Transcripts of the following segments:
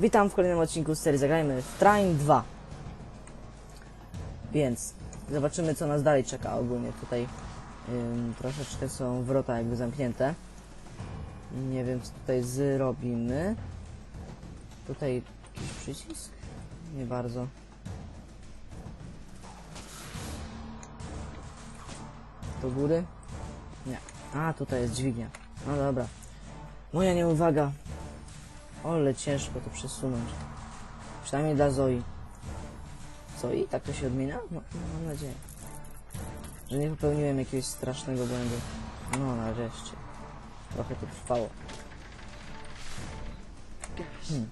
Witam w kolejnym odcinku z serii Zagrajmy w Train 2. Więc zobaczymy co nas dalej czeka ogólnie. Tutaj ym, troszeczkę są wrota jakby zamknięte. Nie wiem co tutaj zrobimy. Tutaj jakiś przycisk? Nie bardzo. Do góry? Nie. A, tutaj jest dźwignia. No dobra. Moja nieuwaga. Ole, ciężko to przesunąć. Przynajmniej dla Zoi. Zoi? Tak to się odmienia? No, no, mam nadzieję. Że nie popełniłem jakiegoś strasznego błędu. No, nareszcie. Trochę to trwało. Hmm.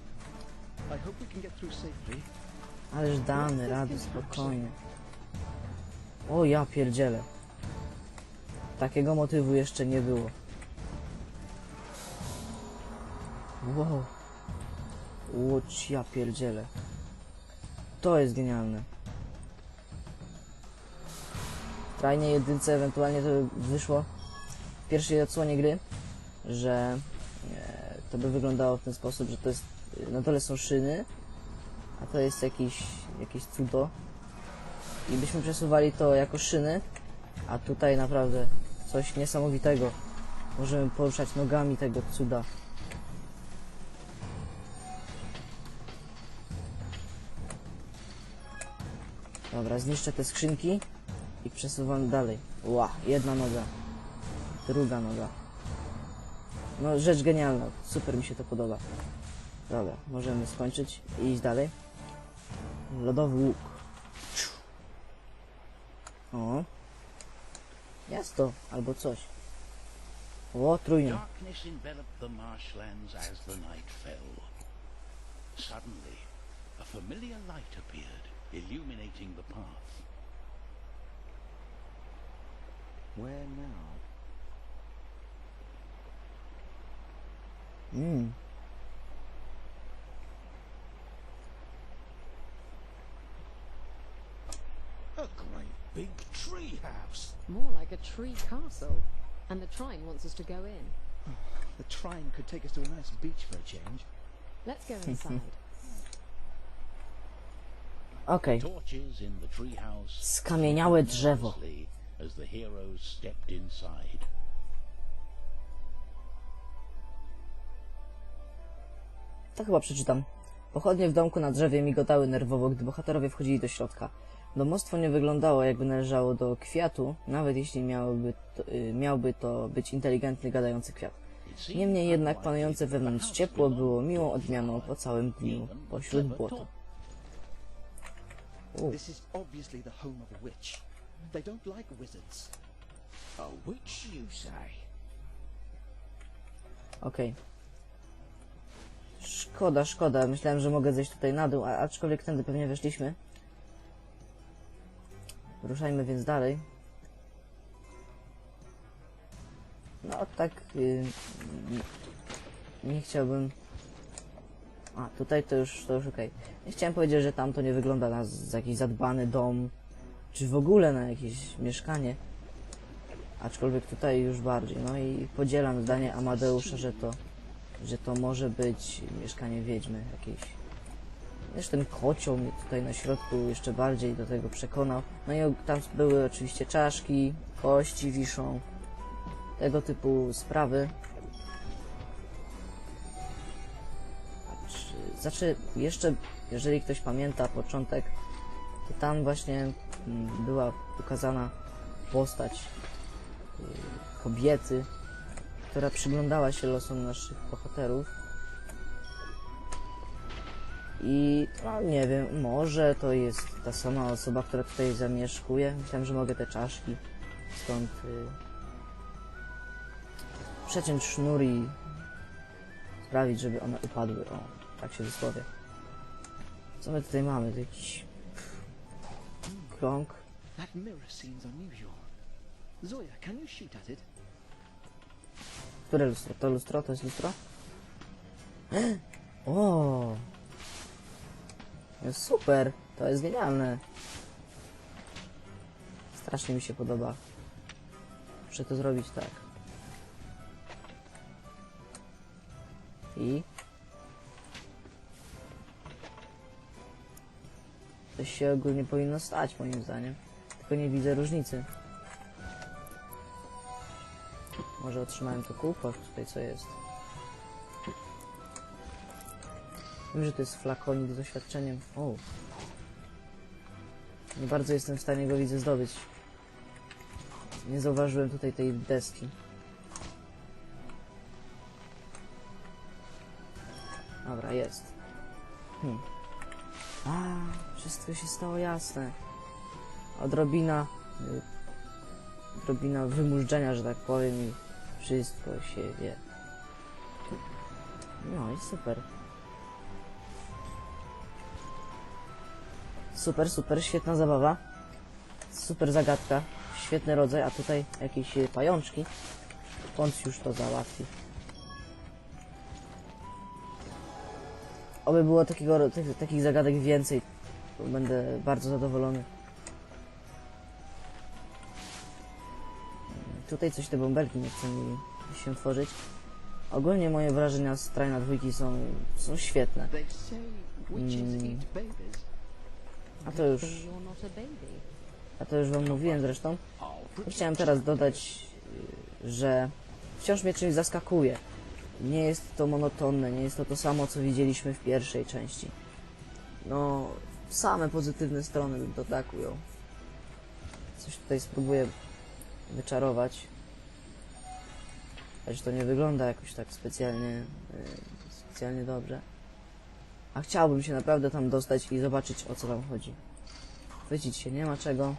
Ależ damy radę, spokojnie. O, ja pierdzielę. Takiego motywu jeszcze nie było. Wow. Łoć, ja pierdzielę. To jest genialne. Trajnie jedynce ewentualnie to wyszło w pierwszej odsłonie gry, że e, to by wyglądało w ten sposób, że to jest na dole są szyny, a to jest jakiś, jakieś cudo. I byśmy przesuwali to jako szyny, a tutaj naprawdę coś niesamowitego. Możemy poruszać nogami tego cuda. Dobra, zniszczę te skrzynki i przesuwam dalej. Ła, jedna noga. Druga noga. No, rzecz genialna. Super mi się to podoba. Dobra, możemy skończyć i iść dalej. Lodowy łuk. O. Jest to, albo coś. O, fell. Suddenly, a familiar light appeared, illuminating the path. Where now? Mm. A great big tree house. More like a tree castle. And the Trine wants us to go in. The trine could take us to a nice beach for a change. Let's go inside. Okej. Treehouse. Skamieniałe drzewo. To chyba przeczytam. Pochodnie w domku na drzewie migotały nerwowo, gdy bohaterowie wchodzili do środka. Domostwo nie wyglądało, jakby należało do kwiatu, nawet jeśli miałoby to, y, miałby to być inteligentny, gadający kwiat. Niemniej jednak panujące wewnątrz ciepło było miłą odmianą po całym dniu pośród błota. This is obviously the home of a witch. They don't like wizards. A witch, you say? Okej. Szkoda, szkoda. Myślałem, że mogę zejść tutaj na dół, a aczkolwiek tędy pewnie weszliśmy. Ruszajmy więc dalej. No tak... Yy, nie chciałbym... A, tutaj to już, to już okej. Nie chciałem powiedzieć, że tam to nie wygląda na jakiś zadbany dom, czy w ogóle na jakieś mieszkanie. Aczkolwiek tutaj już bardziej. No i podzielam zdanie Amadeusza, że to, że to może być mieszkanie wiedźmy jakiejś. Też ten kocioł mnie tutaj na środku jeszcze bardziej do tego przekonał. No i tam były oczywiście czaszki, kości wiszą, tego typu sprawy. Znaczy, jeszcze, jeżeli ktoś pamięta początek, to tam właśnie mm, była pokazana postać y, kobiety, która przyglądała się losom naszych bohaterów. I no nie wiem, może to jest ta sama osoba, która tutaj zamieszkuje. Myślałem, że mogę te czaszki stąd y, przeciąć sznur i sprawić, żeby one upadły. O, tak się wysłowię. Co my tutaj mamy? To jakiś krąg. That mirror seems unusual. Zoya, can you shoot at it? Które lustro? To lustro? To jest lustro? O! Jest super! To jest genialne! Strasznie mi się podoba. Muszę to zrobić tak. I Coś się ogólnie powinno stać, moim zdaniem. Tylko nie widzę różnicy. Może otrzymałem to kółko, tutaj co jest. Wiem, że to jest flakonik z doświadczeniem. O. Nie bardzo jestem w stanie go widzę zdobyć. Nie zauważyłem tutaj tej deski. Dobra, jest. Hmm. Wszystko się stało jasne. Odrobina... Y, odrobina wymużdżenia, że tak powiem i wszystko się wie. No i super. Super, super, świetna zabawa. Super zagadka. Świetny rodzaj, a tutaj jakieś y, pajączki. Pąc już to załatwi. Oby było takiego, takich zagadek więcej, będę bardzo zadowolony. Tutaj coś te bąbelki nie chcą mi się tworzyć. Ogólnie moje wrażenia z Trajna dwójki są, są świetne. Mm. A to już, a to już wam mówiłem zresztą. Chciałem teraz dodać, że wciąż mnie czymś zaskakuje. Nie jest to monotonne, nie jest to to samo, co widzieliśmy w pierwszej części. No, same pozytywne strony bym tak. Coś tutaj spróbuję wyczarować. Choć to nie wygląda jakoś tak specjalnie, y, specjalnie dobrze. A chciałbym się naprawdę tam dostać i zobaczyć o co tam chodzi. Chwycić się nie ma czego.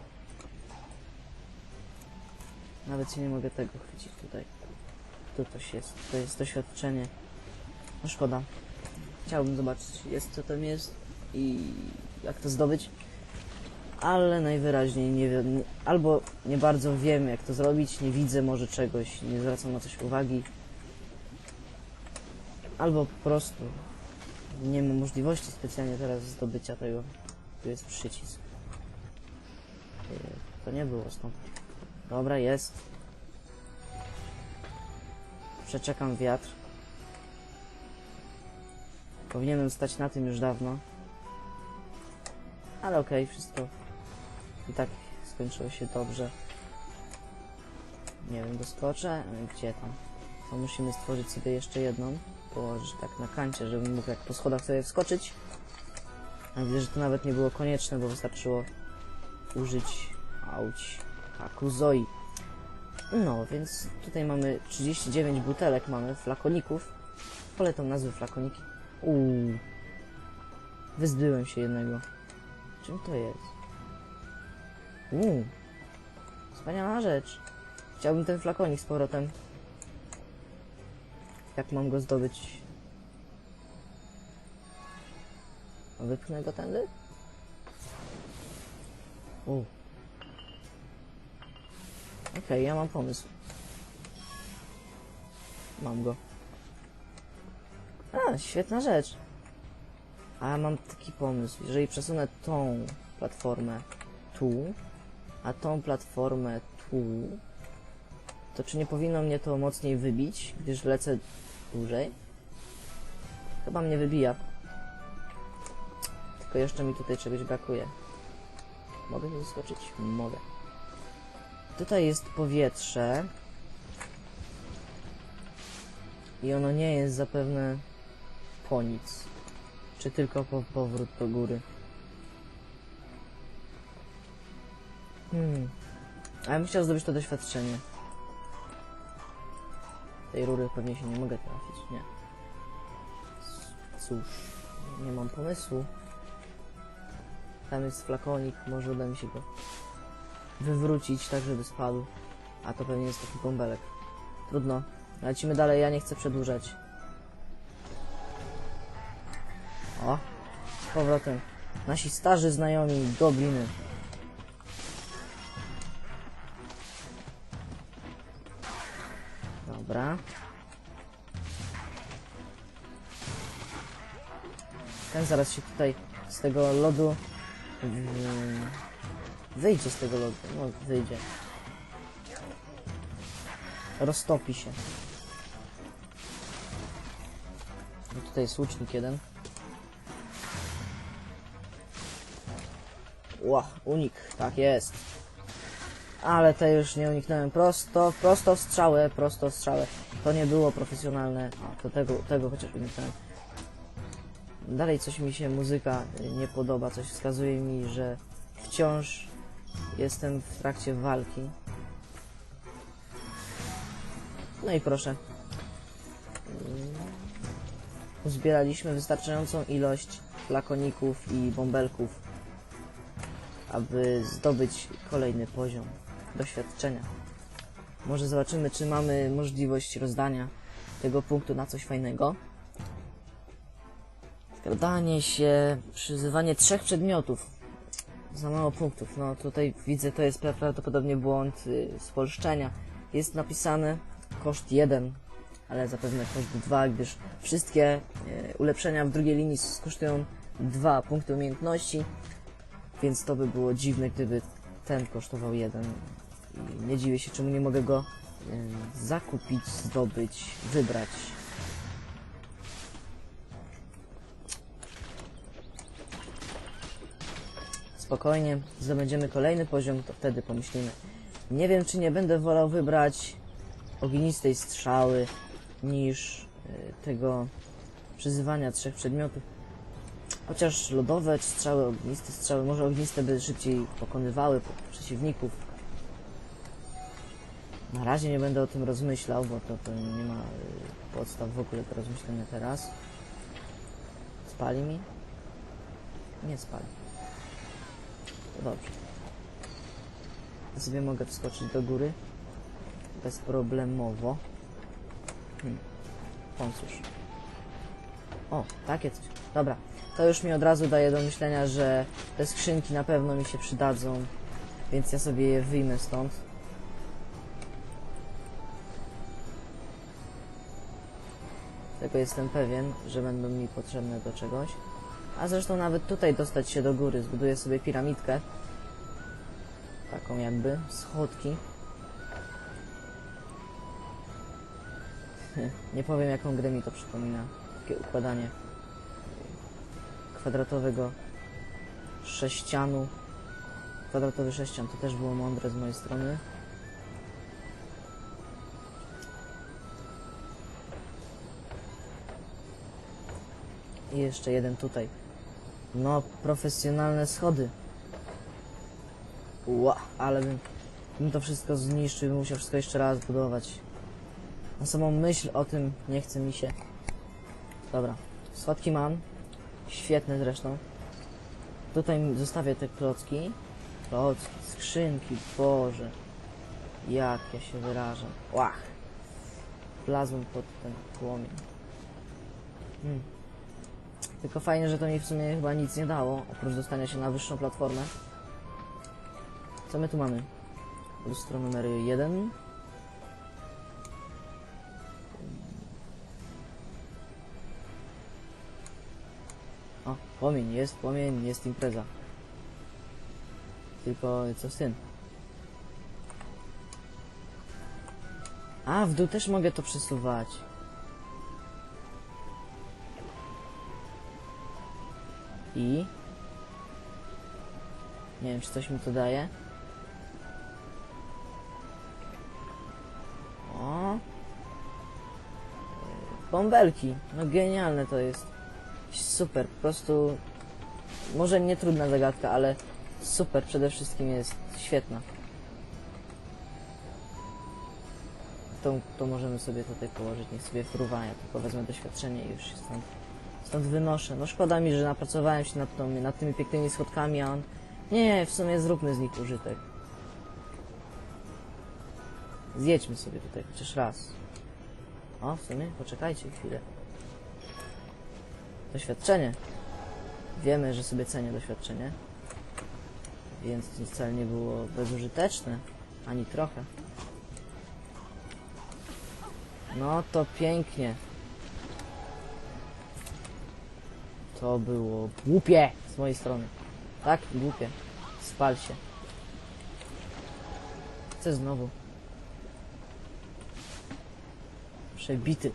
Nawet się nie mogę tego chwycić tutaj. Tu coś jest. To jest doświadczenie. No szkoda. Chciałbym zobaczyć, jest co tam jest i jak to zdobyć. Ale najwyraźniej nie wiem, albo nie bardzo wiem jak to zrobić, nie widzę może czegoś, nie zwracam na coś uwagi. Albo po prostu nie mam możliwości specjalnie teraz zdobycia tego. Tu jest przycisk. Yy, To nie było stąd. Dobra, jest. Przeczekam wiatr. Powinienem stać na tym już dawno. Ale okej, wszystko i tak skończyło się dobrze. Nie wiem, doskoczę? Gdzie tam? To musimy stworzyć sobie jeszcze jedną. Położyć tak na kancie, żebym mógł jak po schodach sobie wskoczyć. A widzę, że to nawet nie było konieczne, bo wystarczyło użyć auć haku Zoi. No, więc tutaj mamy 39 butelek, mamy flakoników. Polecam nazwy flakoniki. Uuu. Wyzbyłem się jednego. Czym to jest? Uuu. Wspaniała rzecz. Chciałbym ten flakonik z powrotem. Jak mam go zdobyć? Wypchnę go tędy? Uuu. Okej, ja mam pomysł. Mam go. A, świetna rzecz. A mam taki pomysł. Jeżeli przesunę tą platformę tu, a tą platformę tu, to czy nie powinno mnie to mocniej wybić, gdyż lecę dłużej? Chyba mnie wybija. Tylko jeszcze mi tutaj czegoś brakuje. Mogę tu zaskoczyć? Mogę. Tutaj jest powietrze. I ono nie jest zapewne po nic. Czy tylko po powrót do góry. Hmm. A ja bym chciał zdobyć to doświadczenie. Tej rury pewnie się nie mogę trafić, nie. Cóż, nie mam pomysłu. Tam jest flakonik, może uda mi się go wywrócić tak, żeby spadł. A to pewnie jest taki bąbelek. Trudno. Lecimy dalej, ja nie chcę przedłużać. Powrotem. Nasi starzy znajomi, gobliny. Dobra. Ten zaraz się tutaj z tego lodu wyjdzie z tego lodu. No, wyjdzie. Roztopi się. No tutaj jest łucznik jeden. Ła, unik, tak jest. Ale te już nie uniknąłem prosto, prosto strzałę, prosto strzałę. To nie było profesjonalne, to tego, tego chociaż uniknąłem. Dalej coś mi się muzyka nie podoba, coś wskazuje mi, że wciąż jestem w trakcie walki. No i proszę. Uzbieraliśmy wystarczającą ilość flakoników i bąbelków, aby zdobyć kolejny poziom doświadczenia. Może zobaczymy, czy mamy możliwość rozdania tego punktu na coś fajnego. Skradanie się, przyzywanie trzech przedmiotów. Za mało punktów. No tutaj widzę, to jest pra- prawdopodobnie błąd y, spolszczenia. Jest napisane koszt 1, ale zapewne koszt 2, gdyż wszystkie y, ulepszenia w drugiej linii kosztują 2 punkty umiejętności, więc to by było dziwne, gdyby ten kosztował 1. I nie dziwię się, czemu nie mogę go y, zakupić, zdobyć, wybrać. Spokojnie, zdobędziemy kolejny poziom, to wtedy pomyślimy. Nie wiem, czy nie będę wolał wybrać ognistej strzały niż y, tego przyzywania trzech przedmiotów. Chociaż lodowe strzały, ogniste strzały, może ogniste by szybciej pokonywały przeciwników. Na razie nie będę o tym rozmyślał, bo to, to nie ma y, podstaw w ogóle do rozmyślenia teraz. Spali mi? Nie spali. To dobrze. Ja sobie mogę wskoczyć do góry. Bezproblemowo. Hmm. Poncusz. O, takie coś. Dobra. To już mi od razu daje do myślenia, że te skrzynki na pewno mi się przydadzą. Więc ja sobie je wyjmę stąd. Tego jestem pewien, że będą mi potrzebne do czegoś. A zresztą nawet tutaj dostać się do góry. Zbuduję sobie piramidkę. Taką jakby. Schodki. Nie powiem jaką grę mi to przypomina. Takie układanie kwadratowego sześcianu. Kwadratowy sześcian to też było mądre z mojej strony. I jeszcze jeden tutaj. No, profesjonalne schody. Ła, ale bym, bym to wszystko zniszczył, bym musiał wszystko jeszcze raz budować. Na samą myśl o tym nie chce mi się. Dobra, schodki mam. Świetne zresztą. Tutaj zostawię te klocki. Klocki, skrzynki, Boże. Jak ja się wyrażam. Łach. Wlazłem pod ten płomień. Hmm. Tylko fajnie, że to mi w sumie chyba nic nie dało, oprócz dostania się na wyższą platformę. Co my tu mamy? Lustro numer jeden. O, płomień, jest płomień, jest impreza. Tylko co z tym? A, w dół też mogę to przesuwać. I... Nie wiem, czy coś mi to daje. O! Bąbelki. No genialne to jest. Super, po prostu... Może nie trudna zagadka, ale super przede wszystkim jest świetna. To, to możemy sobie tutaj położyć, niech sobie fruwa, ja tylko wezmę doświadczenie i już się stąd, stąd wynoszę. No szkoda mi, że napracowałem się nad, tą, nad tymi pięknymi schodkami, a on... Nie, w sumie zróbmy z nich użytek. Zjedźmy sobie tutaj chociaż raz. O, w sumie, poczekajcie chwilę. Doświadczenie. Wiemy, że sobie cenię doświadczenie. Więc to wcale nie było bezużyteczne. Ani trochę. No to pięknie. To było głupie z mojej strony. Tak, głupie. Spal się. Chcę znowu. Przebity.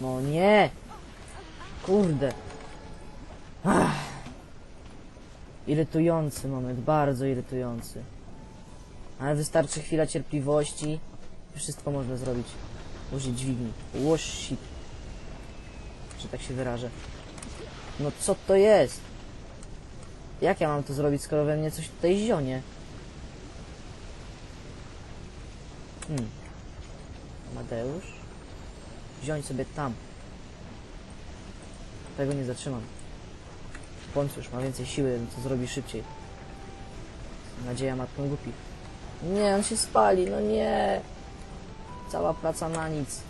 No nie! Kurde. Ach. Irytujący moment, bardzo irytujący. Ale wystarczy chwila cierpliwości i wszystko można zrobić. Użyć dźwigni. Łosi. Że tak się wyrażę. No co to jest? Jak ja mam to zrobić, skoro we mnie coś tutaj zionie? Hmm. Amadeusz? Wziąć sobie tam. Tego nie zatrzymam. Poncjusz ma więcej siły, to zrobi szybciej. Nadzieja matką głupi. Nie, on się spali, no nie. Cała praca na nic.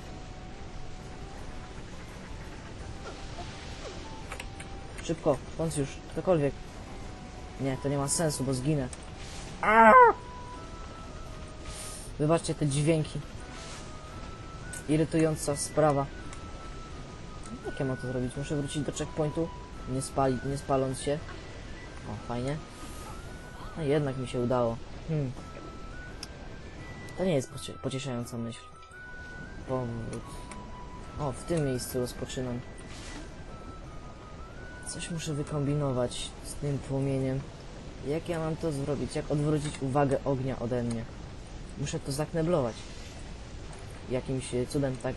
Szybko, Poncjusz, ktokolwiek. Nie, to nie ma sensu, bo zginę. Wybaczcie te dźwięki. Irytująca sprawa. Jak ja mam to zrobić? Muszę wrócić do checkpointu, nie, spali, nie spaląc się. O, fajnie. No jednak mi się udało. Hmm. To nie jest pocie- pocieszająca myśl. Powrót. O, w tym miejscu rozpoczynam. Coś muszę wykombinować z tym płomieniem. Jak ja mam to zrobić? Jak odwrócić uwagę ognia ode mnie? Muszę to zakneblować. Jakimś cudem tak,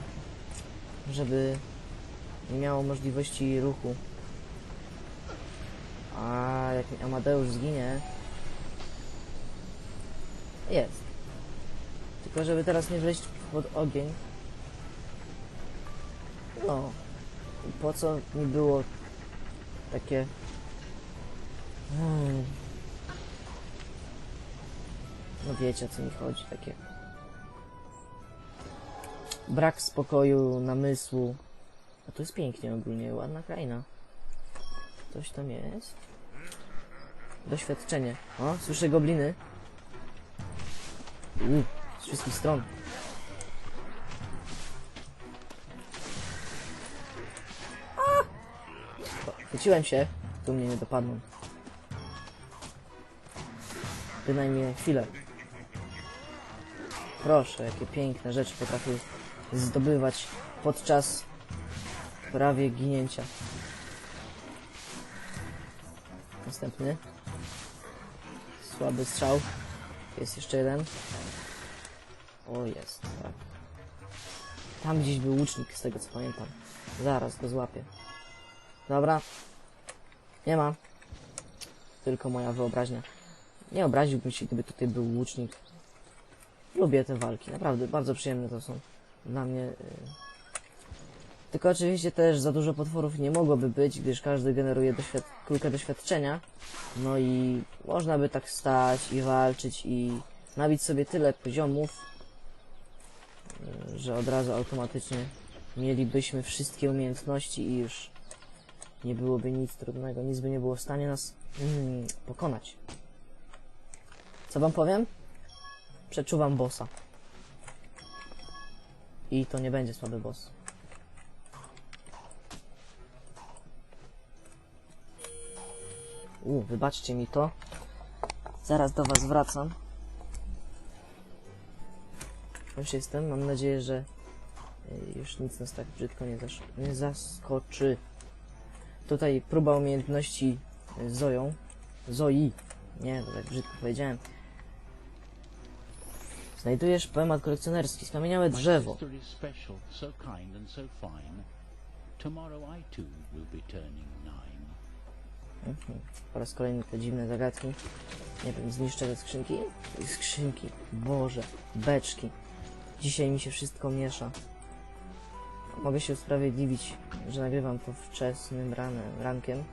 żeby nie miało możliwości ruchu. A jak Amadeusz zginie... Jest. Tylko żeby teraz nie wleźć pod ogień. No. Po co mi było takie... Hmm. No wiecie o co mi chodzi, takie... Brak spokoju, namysłu. A tu jest pięknie ogólnie, ładna kraina. Coś tam jest. Doświadczenie. O, słyszę gobliny. Uuu, z wszystkich stron. Chwyciłem się. Tu mnie nie dopadną. Bynajmniej na chwilę. Proszę, jakie piękne rzeczy potrafię zdobywać podczas prawie ginięcia. Następny. Słaby strzał. Jest jeszcze jeden. O, jest, tak. Tam gdzieś był łucznik, z tego co pamiętam. Zaraz go złapię. Dobra. Nie ma. Tylko moja wyobraźnia. Nie obraziłbym się, gdyby tutaj był łucznik. Lubię te walki, naprawdę, bardzo przyjemne to są dla mnie. y. Tylko oczywiście też za dużo potworów nie mogłoby być, gdyż każdy generuje doświad kulkę doświadczenia. No i można by tak stać i walczyć i nabić sobie tyle poziomów, y, że od razu automatycznie mielibyśmy wszystkie umiejętności i już nie byłoby nic trudnego, nic by nie było w stanie nas mm, pokonać. Co wam powiem? Przeczuwam bossa. I to nie będzie słaby boss. U, wybaczcie mi to. Zaraz do was wracam. Już jestem. Mam nadzieję, że y, już nic nas tak brzydko nie, nie zaskoczy. Tutaj próba umiejętności y, Zoją. Zoi. Nie, to tak brzydko powiedziałem. Znajdujesz poemat kolekcjonerski, skamieniałe drzewo. Mhm. Po raz kolejny te dziwne zagadki. Nie wiem, zniszczę te skrzynki? Skrzynki, boże, beczki. Dzisiaj mi się wszystko miesza. Mogę się usprawiedliwić, że nagrywam to wczesnym ranem, rankiem.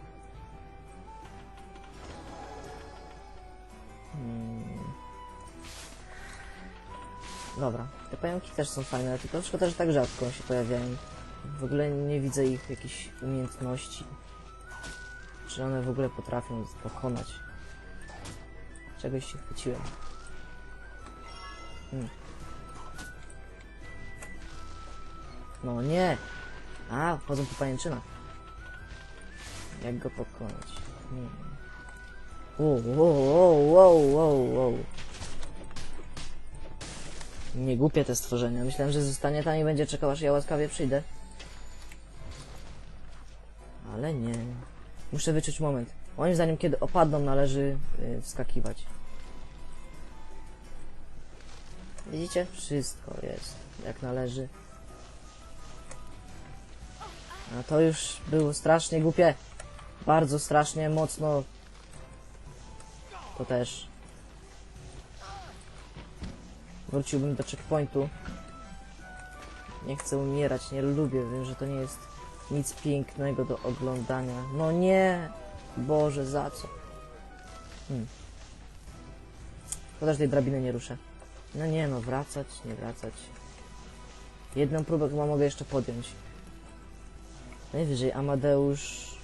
Dobra, te pająki też są fajne, tylko szkoda, że tak rzadko się pojawiają. W ogóle nie widzę ich jakichś umiejętności. Czy one w ogóle potrafią pokonać? Czegoś się chwyciłem. Hmm. No nie! A, wchodzą po pajęczynach. Jak go pokonać? Hmm. Wow, wow, wow, wow, wow, wow. Nie głupie te stworzenia. Myślałem, że zostanie tam i będzie czekał, aż ja łaskawie przyjdę. Ale nie. Muszę wyczuć moment. Moim zdaniem, kiedy opadną, należy y, wskakiwać. Widzicie? Wszystko jest jak należy. A to już było strasznie głupie. Bardzo strasznie, mocno. To też. Wróciłbym do checkpointu. Nie chcę umierać, nie lubię, wiem, że to nie jest nic pięknego do oglądania. No nie! Boże, za co? Hmm. Chociaż tej drabiny nie ruszę. No nie no, wracać, nie wracać. Jedną próbę chyba mogę jeszcze podjąć. Najwyżej Amadeusz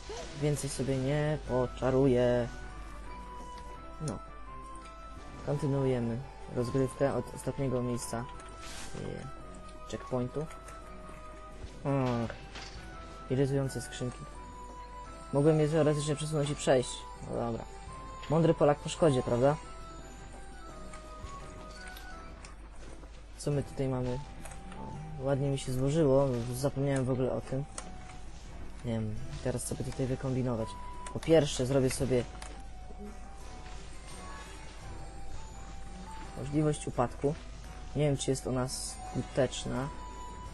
więcej sobie nie poczaruje. No. Kontynuujemy rozgrywkę od ostatniego miejsca yy, checkpointu. Ach, irytujące skrzynki. Mogłem je teoretycznie przesunąć i przejść. No dobra. Mądry Polak po szkodzie, prawda? Co my tutaj mamy? O, ładnie mi się złożyło, zapomniałem w ogóle o tym. Nie wiem, teraz sobie tutaj wykombinować. Po pierwsze zrobię sobie możliwość upadku. Nie wiem, czy jest ona skuteczna.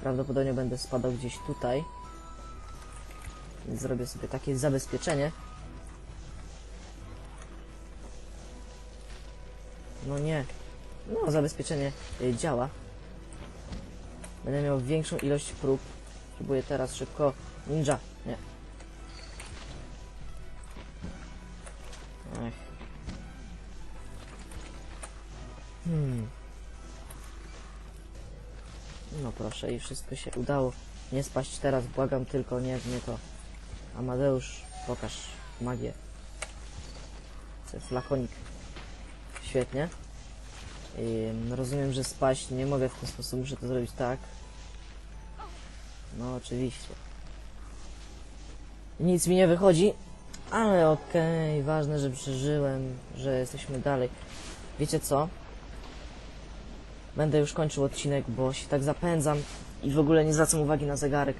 Prawdopodobnie będę spadał gdzieś tutaj. Więc zrobię sobie takie zabezpieczenie. No nie. No, zabezpieczenie y, działa. Będę miał większą ilość prób. Próbuję teraz szybko. Ninja. Hmm. No proszę, i wszystko się udało. Nie spaść teraz, błagam tylko, nie, nie to. Amadeusz, pokaż magię. Flakonik. Świetnie. Ym, rozumiem, że spaść nie mogę w ten sposób, muszę to zrobić tak. No oczywiście. Nic mi nie wychodzi, ale okej, ważne, że przeżyłem, że jesteśmy dalej. Wiecie co? Będę już kończył odcinek, bo się tak zapędzam i w ogóle nie zwracam uwagi na zegarek.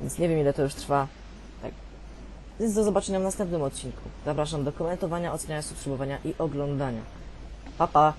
Więc nie wiem ile to już trwa. Tak. Więc do zobaczenia w następnym odcinku. Zapraszam do komentowania, oceniania, subskrybowania i oglądania. Pa pa!